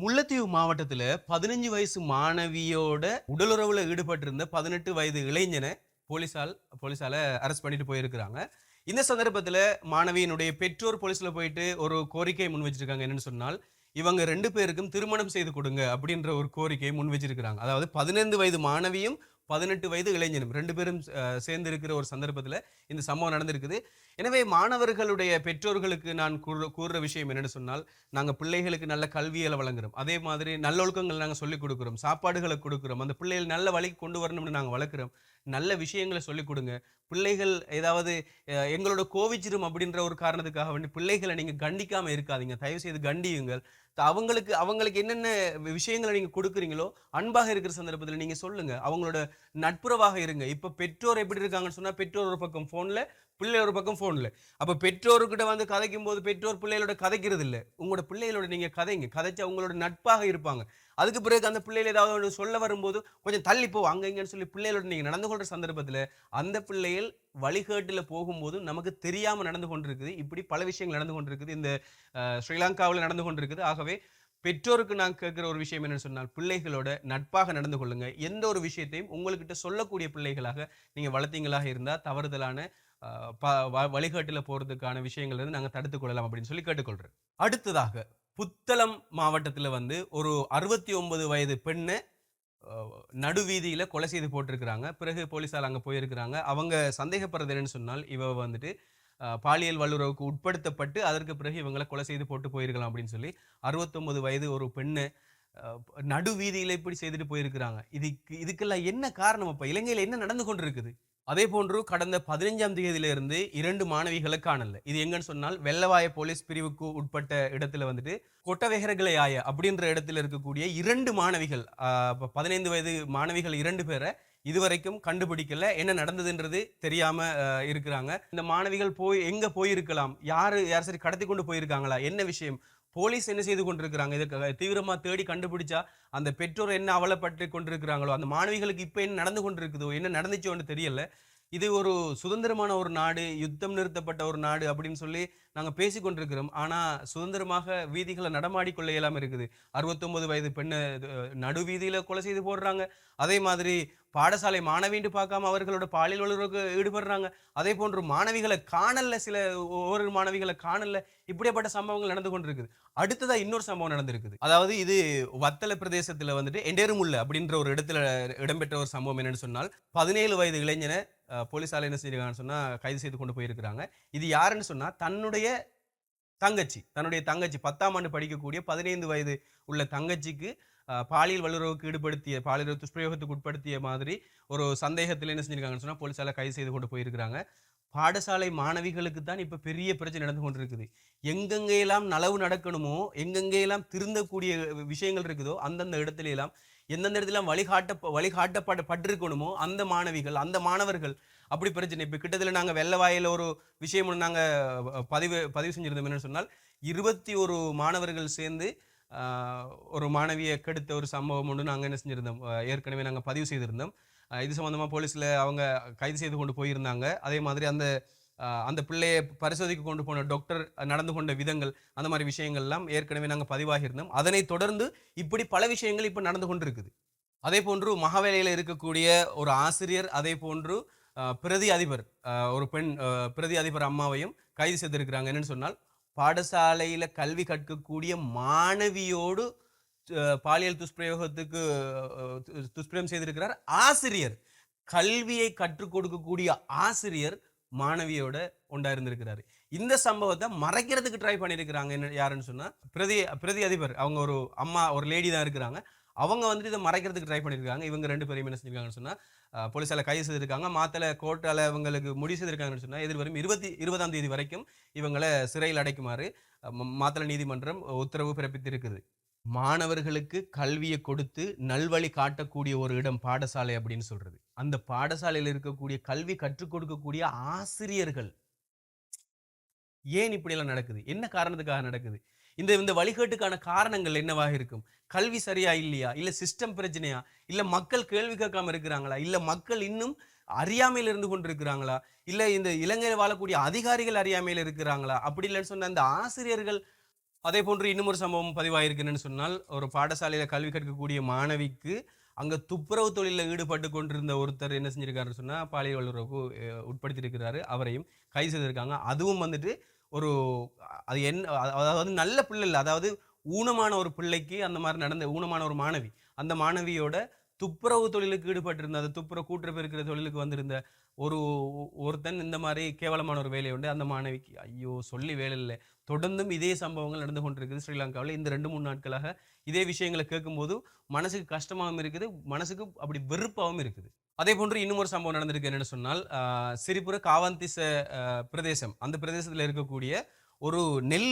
முல்லைத்தீவு மாவட்டத்தில் பதினஞ்சு வயசு மாணவியோட உடலுறவில் ஈடுபட்டிருந்த பதினெட்டு வயது இளைஞனை போலீசால் போலீஸால் அரெஸ்ட் பண்ணிட்டு போயிருக்கிறாங்க. இந்த சந்தர்ப்பத்தில் மாணவியினுடைய பெற்றோர் போலீஸில் போயிட்டு ஒரு கோரிக்கையை முன் வச்சிருக்காங்க. என்னன்னு சொன்னால் இவங்க ரெண்டு பேருக்கும் திருமணம் செய்து கொடுங்க அப்படின்ற ஒரு கோரிக்கையை முன் வச்சிருக்கிறாங்க. அதாவது பதினைந்து வயது மாணவியும் பதினெட்டு வயது இளைஞனும் ரெண்டு பேரும் சேர்ந்து இருக்கிற ஒரு சந்தர்ப்பத்தில் இந்த சம்பவம் நடந்திருக்குது. எனவே மாணவர்களுடைய பெற்றோர்களுக்கு நான் கூற கூறுற விஷயம் என்னென்னு சொன்னால் நாங்கள் பிள்ளைகளுக்கு நல்ல கல்வியில் வழங்குறோம். அதே மாதிரி நல்லொழுக்கங்கள் நாங்கள் சொல்லிக் கொடுக்குறோம். சாப்பாடுகளை கொடுக்குறோம். அந்த பிள்ளைகள் நல்ல வழிக்கு கொண்டு வரணும்னு நாங்கள் வளர்க்குறோம். நல்ல விஷயங்களை சொல்லிக் கொடுங்க. பிள்ளைகள் ஏதாவது எங்களோட கோவிச்சிரும் அப்படின்ற ஒரு காரணத்துக்காக வேண்டி பிள்ளைகளை நீங்கள் கண்டிக்காமல் இருக்காதீங்க. தயவு செய்து கண்டியுங்கள் அவங்களுக்கு அவங்களுக்கு என்னென்ன விஷயங்களை நீங்கள் கொடுக்குறீங்களோ அன்பாக இருக்கிற சந்தர்ப்பத்தில் நீங்கள் சொல்லுங்கள் அவங்களோட நட்புறவாக இருங்க. இப்போ பெற்றோர் எப்படி இருக்காங்கன்னு சொன்னால் பெற்றோர் ஒரு பக்கம் ஃபோனில் பிள்ளை ஒரு பக்கம் ஃபோனில் அப்போ பெற்றோர்கிட்ட வந்து கதைக்கும் போது பெற்றோர் பிள்ளைகளோட கதைக்கிறது இல்லை உங்களோட பிள்ளைகளோட நீங்கள் கதைங்க. கதைச்சு அவங்களோட நட்பாக இருப்பாங்க. அதுக்கு பிறகு அந்த பிள்ளைகள் ஏதாவது ஒன்று சொல்ல வரும்போது கொஞ்சம் தள்ளி போ அங்க சொல்லி பிள்ளைகளோட நீங்கள் நடந்து கொள்கிற சந்தர்ப்பத்தில் அந்த பிள்ளைகள் வழிகேட்டில் போகும்போது நமக்கு தெரியாமல் நடந்து கொண்டிருக்குது. இப்படி பல விஷயங்கள் நடந்து கொண்டிருக்குது. இந்த ஸ்ரீலங்காவில் நடந்து கொண்டிருக்குது. ஆகவே பெற்றோருக்கு நான் கேட்குற ஒரு விஷயம் என்னன்னு சொன்னால் பிள்ளைகளோட நட்பாக நடந்து கொள்ளுங்க. எந்த ஒரு விஷயத்தையும் உங்கள்கிட்ட சொல்லக்கூடிய பிள்ளைகளாக நீங்கள் வளர்த்தீங்களாக இருந்தால் தவறுதலான வழிகாட்டில் போகிறதுக்கான விஷயங்கள் இருந்து நாங்கள் தடுத்துக் கொள்ளலாம் அப்படின்னு சொல்லி கேட்டுக்கொள்கிறோம் அடுத்ததாக புத்தளம் மாவட்டத்தில் வந்து ஒரு அறுபத்தி ஒன்பது வயது பெண்ணை நடுவீதியில் கொலை செய்து போட்டிருக்கிறாங்க. பிறகு போலீசார் அங்கே போயிருக்கிறாங்க. அவங்க சந்தேகப்படுறதுன்னு என்னன்னு சொன்னால் இவ வந்துட்டு பாலியல் வல்லுறவுக்கு உட்படுத்தப்பட்டு அதற்கு பிறகு இவங்களை கொலை செய்து போட்டு போயிருக்கலாம் அப்படின்னு சொல்லி அறுபத்தொம்பது வயது ஒரு பெண்ணை நடுவீதியில் இப்படி செய்துட்டு போயிருக்கிறாங்க. இதுக்கு இதுக்கெல்லாம் என்ன காரணம் அப்போ? இலங்கையில் என்ன நடந்து கொண்டிருக்குது? அதே போன்று கடந்த பதினைஞ்சாம் தேதியிலிருந்து இரண்டு மாணவிகளை காணல. இது எங்கன்னு சொன்னால் வெள்ளவாய போலீஸ் பிரிவுக்கு உட்பட்ட இடத்துல வந்துட்டு கொட்டவெகரகலையாய அப்படின்ற இடத்துல இருக்கக்கூடிய இரண்டு மாணவிகள் பதினைந்து வயது மாணவிகள் இரண்டு பேரை இதுவரைக்கும் கண்டுபிடிக்கல. என்ன நடந்ததுன்றது தெரியாம இருக்கிறாங்க. இந்த மாணவிகள் போய் எங்க போயிருக்கலாம்? யாரு யார் சரி கடத்தி கொண்டு போயிருக்காங்களா? என்ன விஷயம்? போலீஸ் என்ன செய்து கொண்டிருக்கிறாங்க? இதுக்கு தீவிரமாக தேடி கண்டுபிடிச்சா அந்த பெற்றோர் என்ன அவலப்பட்டு கொண்டிருக்கிறாங்களோ அந்த மாணவிகளுக்கு இப்போ என்ன நடந்து கொண்டிருக்குதோ என்ன நடந்துச்சோன்னு தெரியல. இது ஒரு சுதந்திரமான ஒரு நாடு யுத்தம் நிறுத்தப்பட்ட ஒரு நாடு அப்படின்னு சொல்லி நாங்கள் பேசி கொண்டிருக்கிறோம். ஆனால் சுதந்திரமாக வீதிகளை நடமாடி கொள்ள இருக்குது. அறுபத்தொன்பது வயது பெண்ணை நடு வீதியில் கொலை செய்து போடுறாங்க. அதே மாதிரி பாடசாலை மாணவின்னு பார்க்காம அவர்களோட பாலியல் வல்லுறவுக்கு ஈடுபடுறாங்க. அதே போன்று மாணவிகளை காணல சில ஒவ்வொரு மாணவிகளை காணல இப்படிப்பட்ட சம்பவங்கள் நடந்து கொண்டிருக்குது. அடுத்ததாக இன்னொரு சம்பவம் நடந்திருக்குது. அதாவது இது வத்தல பிரதேசத்தில் வந்துட்டு எண்டேருமுல்ல அப்படின்ற ஒரு இடத்துல இடம்பெற்ற ஒரு சம்பவம் என்னன்னு சொன்னால் பதினேழு வயது இளைஞனை போலீஸால் என்ன செய்யறாங்கன்னு சொன்னால் கைது செய்து கொண்டு போயிருக்கிறாங்க. இது யாருன்னு சொன்னால் தன்னுடைய தங்கச்சி தன்னுடைய தங்கச்சி பத்தாம் ஆண்டு படிக்கக்கூடிய பதினைந்து வயது உள்ள தங்கச்சிக்கு பாலியல் வல்லுறவுக்கு ஈடுபடுத்திய பாலியல் துஷ்பிரயோகத்துக்கு உட்படுத்திய மாதிரி ஒரு சந்தேகத்தில் என்ன செஞ்சிருக்காங்கன்னு சொன்னால் போலீஸால் கைது செய்து கொண்டு போயிருக்கிறாங்க. பாடசாலை மாணவிகளுக்கு தான் இப்போ பெரிய பிரச்சனை நடந்து கொண்டிருக்குது. எங்கெங்கெல்லாம் நலவு நடக்கணுமோ எங்கெங்கெல்லாம் திருந்தக்கூடிய விஷயங்கள் இருக்குதோ அந்தந்த இடத்துல எல்லாம் எந்தெந்த இடத்துல வழிகாட்ட வழிகாட்டப்பட பட்டிருக்கணுமோ அந்த மாணவிகள் அந்த மாணவர்கள் அப்படி பிரச்சனை. இப்போ கிட்டத்தட்ட நாங்கள் வெள்ள வாயில் ஒரு விஷயம் ஒன்று நாங்கள் பதிவு பதிவு செஞ்சிருந்தோம். என்னன்னு சொன்னால் இருபத்தி ஒரு மாணவர்கள் சேர்ந்து ஒரு மாணவியை கெடுத்த ஒரு சம்பவம் ஒன்று நாங்கள் என்ன செஞ்சுருந்தோம். ஏற்கனவே நாங்கள் பதிவு செய்திருந்தோம். இது சம்மந்தமாக போலீஸில் அவங்க கைது செய்து கொண்டு போயிருந்தாங்க. அதே மாதிரி அந்த அந்த பிள்ளையை பரிசோதிக்க கொண்டு போன டாக்டர் நடந்து கொண்ட விதங்கள் அந்த மாதிரி விஷயங்கள்லாம் ஏற்கனவே நாங்கள் பதிவாகியிருந்தோம். அதனை தொடர்ந்து இப்படி பல விஷயங்கள் இப்போ நடந்து கொண்டிருக்குது. அதே போன்று மகாவேலையில் இருக்கக்கூடிய ஒரு ஆசிரியர் அதே போன்று பிரதி அதிபர் ஒரு பெண் பிரதி அதிபர் அம்மாவையும் கைது செய்திருக்கிறாங்க. என்னன்னு சொன்னால் பாடசாலையில் கல்வி கற்கக்கூடிய மாணவியோடு பாலியல் துஷ்பிரயோகத்துக்கு ஆஹ், துஷ்பிரயோகம் செய்திருக்கிறார் ஆசிரியர். கல்வியை கற்றுக் கொடுக்கக்கூடிய ஆசிரியர் மாணவியோட ஒன்றா இருந்திருக்கிறாரு. இந்த சம்பவத்தை மறைக்கிறதுக்கு ட்ரை பண்ணியிருக்கிறாங்க என்ன யாருன்னு சொன்னால் பிரதி பிரதி அதிபர். அவங்க ஒரு அம்மா ஒரு லேடி தான் இருக்கிறாங்க. அவங்க வந்துட்டு இதை மறைக்கிறதுக்கு ட்ரை பண்ணியிருக்காங்க இவங்க ரெண்டு பேரும் என்ன செஞ்சிருக்காங்கன்னு சொன்னால் போலீஸால் கைது செய்திருக்காங்க. மாத்தலை கோர்ட்டால் இவங்களுக்கு முடிவு செய்திருக்காங்கன்னு சொன்னால் எதிர்வரும் இருபத்தி இருபதாம் தேதி வரைக்கும் இவங்களை சிறையில் அடைக்குமாறு மாத்தலை மாத்தளை நீதிமன்றம் உத்தரவு பிறப்பித்திருக்குது. மாணவர்களுக்கு கல்வியை கொடுத்து நல்வழி காட்டக்கூடிய ஒரு இடம் பாடசாலை அப்படின்னு சொல்றது. அந்த பாடசாலையில் இருக்கக்கூடிய கல்வி கற்றுக் கொடுக்கக்கூடிய ஆசிரியர்கள். ஏன் இப்படியெல்லாம் நடக்குது? என்ன காரணத்துக்காக நடக்குது? இந்த இந்த வழிகாட்டுக்கான காரணங்கள் என்னவாக இருக்கும்? கல்வி சரியா இல்லையா? இல்லை சிஸ்டம் பிரச்சனையா? இல்லை மக்கள் கேள்வி கேட்காம இருக்கிறாங்களா? இல்லை மக்கள் இன்னும் அறியாமையில் இருந்து கொண்டிருக்கிறாங்களா? இல்லை இந்த இலங்கையில் வாழக்கூடிய அதிகாரிகள் அறியாமையில் இருக்கிறாங்களா? அப்படி இல்லைன்னு சொன்ன அந்த ஆசிரியர்கள் அதே போன்று இன்னும் ஒரு சம்பவம் பதிவாயிருக்குன்னு சொன்னால் ஒரு பாடசாலையில் கல்வி கற்கக்கூடிய மாணவிக்கு அங்கே துப்புரவு தொழிலில் ஈடுபட்டு கொண்டிருந்த ஒருத்தர் என்ன செஞ்சிருக்காருன்னு சொன்னால் பாலியல் வல்லுறவுக்கு உட்படுத்தியிருக்கிறாரு. அவரையும் கைது செய்திருக்காங்க. அதுவும் வந்துட்டு ஒரு அது என்ன அதாவது நல்ல பிள்ளை இல்லை. அதாவது ஊனமான ஒரு பிள்ளைக்கு அந்த மாதிரி நடந்த ஊனமான ஒரு மாணவி அந்த மாணவியோட துப்புரவு தொழிலுக்கு ஈடுபட்டிருந்த அந்த துப்புரவு கூட்டுறவு இருக்கிற தொழிலுக்கு வந்திருந்த ஒரு ஒருத்தன் இந்த மாதிரி கேவலமான ஒரு வேலை உண்டு. அந்த மாணவிக்கு ஐயோ சொல்லி வேலை இல்லை. தொடர்ந்தும் இதே சம்பவங்கள் நடந்து கொண்டிருக்குது ஸ்ரீலங்காவில். இந்த ரெண்டு மூணு நாட்களாக இதே விஷயங்களை கேட்கும்போது மனசுக்கு கஷ்டமாகவும் இருக்குது. மனசுக்கு அப்படி வெறுப்பாகவும் இருக்குது. அதே போன்று இன்னும் ஒரு சம்பவம் நடந்திருக்கு. என்னென்னு சொன்னால் ஆஹ், சிரிபுர காவந்திச பிரதேசம். அந்த பிரதேசத்தில் இருக்கக்கூடிய ஒரு நெல்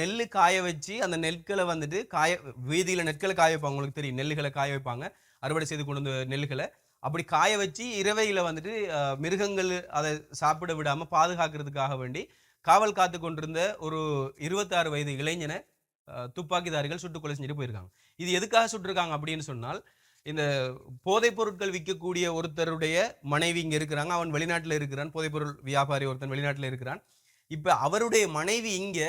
நெல் காய வச்சு அந்த நெற்களை வந்துட்டு காய வீதியில் நெற்களை காய வைப்பாங்க. உங்களுக்கு தெரியும். நெல்லுகளை காய வைப்பாங்க. அறுவடை செய்து கொண்டு வந்த நெல்களை அப்படி காய வச்சு இரவையில் வந்துட்டு மிருகங்கள் அதை சாப்பிட விடாமல் பாதுகாக்கிறதுக்காக வேண்டி காவல் காத்து கொண்டிருந்த ஒரு இருபத்தாறு வயது இளைஞனை துப்பாக்கிதாரிகள் சுட்டு கொலை செஞ்சுட்டு போயிருக்காங்க. இது எதுக்காக சுட்டிருக்காங்க அப்படின்னு சொன்னால் இந்த போதைப் பொருட்கள் விற்கக்கூடிய ஒருத்தருடைய மனைவி இங்கே இருக்கிறாங்க. அவன் வெளிநாட்டில் இருக்கிறான். போதைப்பொருள் வியாபாரி ஒருத்தன் வெளிநாட்டில் இருக்கிறான். இப்போ அவருடைய மனைவி இங்கே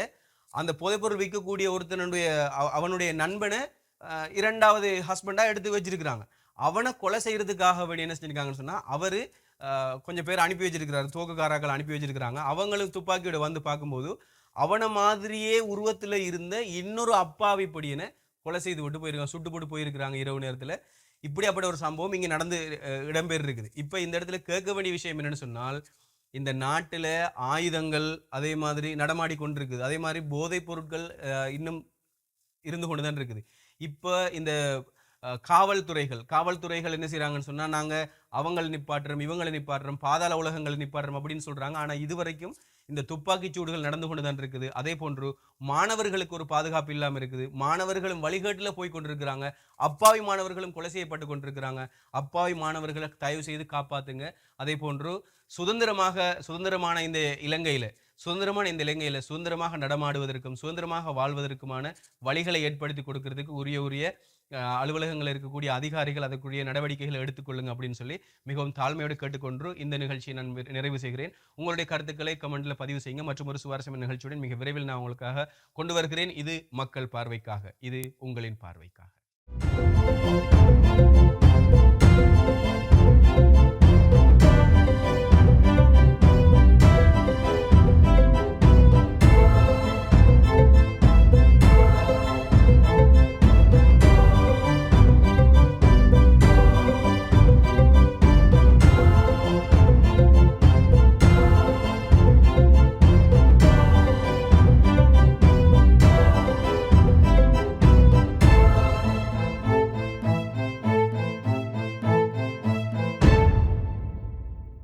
அந்த போதைப்பொருள் விற்கக்கூடிய ஒருத்தனுடைய அவ- அவனுடைய நண்பனை இரண்டாவது ஹஸ்பண்டாக எடுத்து வச்சிருக்கிறாங்க. அவனை கொலை செய்கிறதுக்காக வேண்டி என்ன செஞ்சிருக்காங்கன்னு சொன்னால் அவர் கொஞ்சம் பேர் அனுப்பி வச்சிருக்கிறாரு தோக்கக்காராக்கள் அனுப்பி வச்சிருக்கிறாங்க. அவங்களும் துப்பாக்கியோட வந்து பார்க்கும்போது அவனை மாதிரியே உருவத்தில் இருந்த இன்னொரு அப்பாவி பொடியனை கொலை செய்து விட்டு போயிருக்காங்க சுட்டு போட்டு போயிருக்கிறாங்க இரவு நேரத்தில். இப்படி அப்படி ஒரு சம்பவம் இங்கே நடந்து அஹ், இருக்குது இப்போ இந்த இடத்துல கேட்க வேண்டிய விஷயம் என்னென்னு சொன்னால் இந்த நாட்டில் ஆயுதங்கள் அதே மாதிரி நடமாடி கொண்டிருக்குது. அதே மாதிரி போதைப் பொருட்கள் இன்னும் இருந்து கொண்டு தான் இருக்குது. இப்போ இந்த காவல்துறைகள் காவல்துறைகள் என்ன செய்கிறாங்கன்னு சொன்னால் நாங்கள் அவங்களை நிப்பாட்டுறோம் இவங்களை நிப்பாட்டுறோம் பாதாள உலகங்களை நிப்பாட்டுறோம் அப்படின்னு சொல்கிறாங்க ஆனால் இது இதுவரைக்கும் இந்த துப்பாக்கிச் சூடுகள் நடந்து கொண்டு தான் இருக்குது. அதே போன்று மாணவர்களுக்கு ஒரு பாதுகாப்பு இல்லாமல் இருக்குது. மாணவர்களும் வழிகேட்டில் போய் கொண்டிருக்கிறாங்க. அப்பாவி மாணவர்களும் கொலை செய்யப்பட்டு கொண்டிருக்கிறாங்க. அப்பாவி மாணவர்களை தயவு செய்து காப்பாற்றுங்க அதே போன்று சுதந்திரமாக சுதந்திரமான இந்த இலங்கையில் சுதந்திரமான இந்த இலங்கையில் சுதந்திரமாக நடமாடுவதற்கும் சுதந்திரமாக வாழ்வதற்குமான வழிகளை ஏற்படுத்தி கொடுக்கறதுக்கு உரிய உரிய அலுவலகங்கள் இருக்கக்கூடிய அதிகாரிகள் அதற்குரிய நடவடிக்கைகளை எடுத்துக்கொள்ளுங்க அப்படின்னு சொல்லி மிகவும் தாழ்மையோடு கேட்டுக்கொண்டு இந்த நிகழ்ச்சியை நான் நிறைவு- நிறைவு செய்கிறேன். உங்களுடைய கருத்துக்களை கமெண்ட்ல பதிவு செய்யுங்க. மற்றும் ஒரு சுவாரஸ்யமான நிகழ்ச்சியுடன் மிக விரைவில் நான் உங்களுக்காக கொண்டு வருகிறேன். இது மக்கள் பார்வைக்காக. இது உங்களின் பார்வைக்காக.